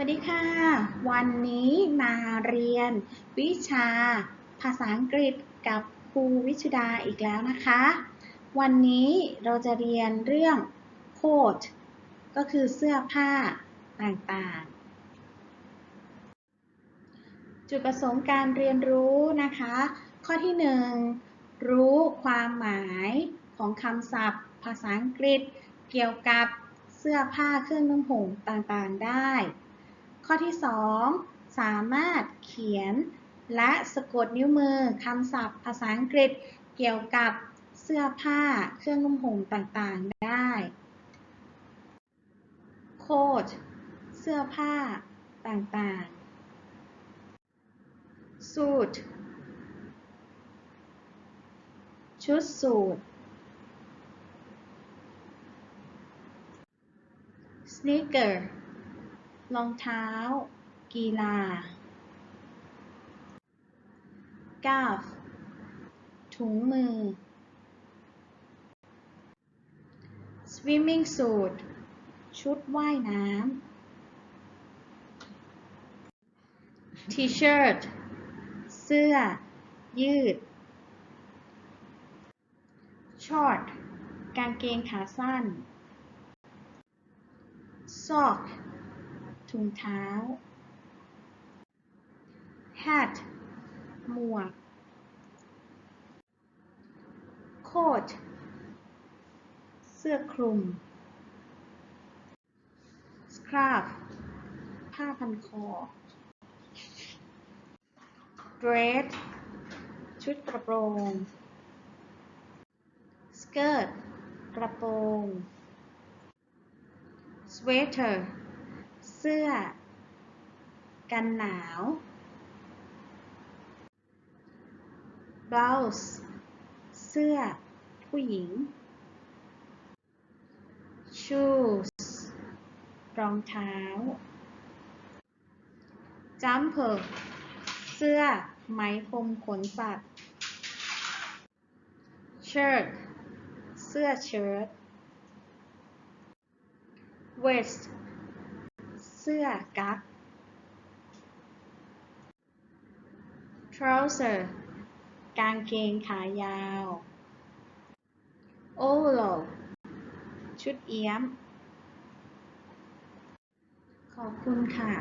วัสดีค่ะ วันนี้มาเรียนวิชาภาษาอังกฤษกับครูวิชุดาอีกแล้วนะคะ วันนี้เราจะเรียนเรื่อง coat ก็คือเสื้อผ้าต่างๆ จุดประสงค์การเรียนรู้นะคะ ข้อที่ 1 รู้ความหมายของคำศัพท์ ภาษาอังกฤษเกี่ยวกับเสื้อผ้าเครื่องนุ่งห่มต่างๆได้ ข้อที่ 2 สามารถเขียนและสะกดนิ้วมือคำศัพท์ภาษาอังกฤษเกี่ยวกับเสื้อผ้าเครื่องนุ่งห่มต่างๆได้ coat เสื้อผ้าต่างๆ suit ชุดสูท sneaker รองเท้า กีฬา scarf ถุงมือ swimming suit ชุดว่ายน้ำ t-shirt เสื้อ ยืด short กางเกงขาสั้น sock ถุงเท้า hat หมวก coat เสื้อคลุม scarf ผ้าพันคอ dress ชุดกระโปรง skirt กระโปรง sweater สื้อ กันหนาว blouse เสื้อ ผู้หญิง shoes รองเท้า jumper เสื้อ ไหมพรมขนสัตว์ shirt เสื้อเชิ้ต vest สื้อกั๊ก trouser กางเกงขายาว overall ชุดเอี้ยม ขอบคุณค่ะ